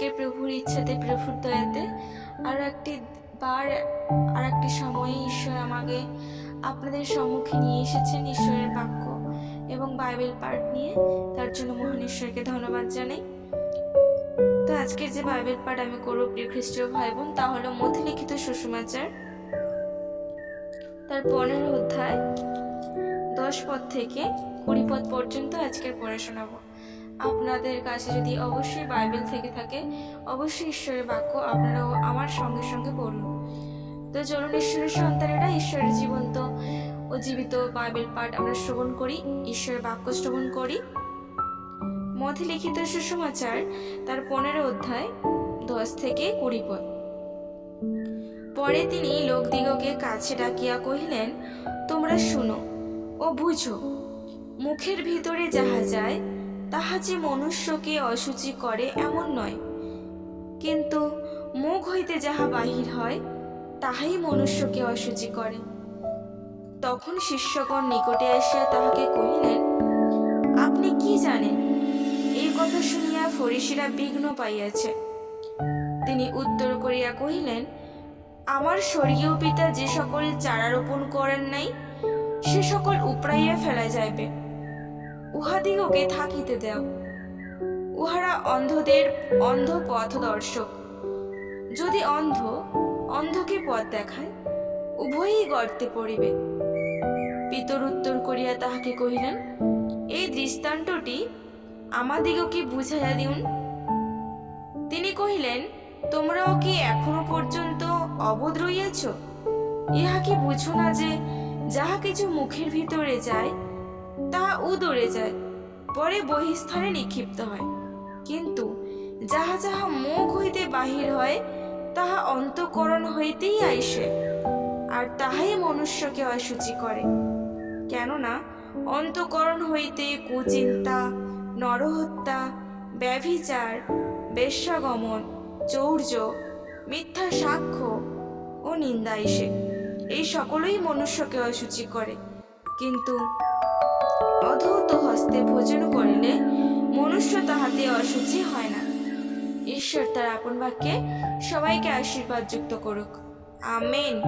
আজকের প্রভুর ইচ্ছাতে, প্রভুর দয়াতে আর একটি বার, আর একটি সময়ে ঈশ্বর আমাকে আপনাদের সম্মুখে নিয়ে এসেছেন ঈশ্বরের বাক্য এবং বাইবেল পাঠ নিয়ে। তার জন্য মহান ঈশ্বরকে ধন্যবাদ জানাই। তো আজকের যে বাইবেল পাঠ আমি করব প্রিয় খ্রিস্টীয় ভাই বোন তা হলো মথিলিখিত সুষমাচার তার পনেরো অধ্যায়, দশ পদ থেকে কুড়ি পদ পর্যন্ত আজকের পড়ে শোনাবো আপনাদের কাছে যদি অবশ্যই বাইবেল থেকে থাকে, অবশ্যই ঈশ্বরের বাক্য আপনারাও আমার সঙ্গে সঙ্গে পড়ুন। তো চলুন ঈশ্বরের সন্তানেরা ঈশ্বরের জীবন্ত ও জীবিত বাইবেল পাঠ আমরা শ্রবণ করি, ঈশ্বরের বাক্য শ্রবণ করি। মধ্যে লিখিত সুসমাচার, তার পনেরো অধ্যায়, দশ থেকে কুড়ি পদ। পরে তিনি লোকদিগকে কাছে ডাকিয়া কহিলেন, তোমরা শুনো ও বুঝো, মুখের ভিতরে যাহা যায় তাহা যে মনুষ্যকে অসুচি করে এমন নয়। কিন্তু মুখ হইতে যাহা বাহির হয়, তাহাই মনুষ্যকে অসুচি করে। তখন শিষ্যগণ নিকটে আসিয়া তাহাকে কহিলেন, আপনি কি জানেন? এই কথা শুনিয়া ফরিসিরা বিঘ্ন পাইয়াছে। তিনি উত্তর করিয়া কহিলেন, আমার স্বর্গীয় পিতা যে সকল চারা রোপণ করেন নাই, সে সকল উপড়াইয়া ফেলা যাইবে। উহাদিগকে থাকিতে দাও। উহারা অন্ধদের অন্ধ পথ দর্শক যদি অন্ধ অন্ধকে পথ দেখায়, উভয়ই গর্তে পড়িবে। পিতর উত্তর করিয়া তাহাকে কহিলেন, এই দৃষ্টান্তটি আমাদিগকে বুঝাইয়া দিউন। তিনি কহিলেন, তোমরাও কি এখনও পর্যন্ত অবোধ রইয়াছ? ইহা কি বুঝো না যে যাহা কিছু মুখের ভিতরে যায় তাহা উদরে যায়। পরে বহিস্থানে নিক্ষিপ্ত হয়। কিন্তু যাহা যাহা মুখ হইতে বাহির হয়, তাহা অন্তঃকরণ হইতেই আইসে আর তাহাই মনুষ্যকে অসুচি করে। কেননা অন্তঃকরণ হইতে কুচিন্তা, নরহত্যা, ব্যভিচার, বেশ্যাগমন, চৌর্য, মিথ্যা সাক্ষ্য ও নিন্দা এসে, এই সকলই মনুষ্যকে অসুচি করে। কিন্তু অধৌত হস্তে ভোজন করিলে মনুষ্য তাহাতে অশুচি হয় না। ঈশ্বর তার আপন বাক্যে সবাইকে আশীর্বাদ যুক্ত করুক। আমেন।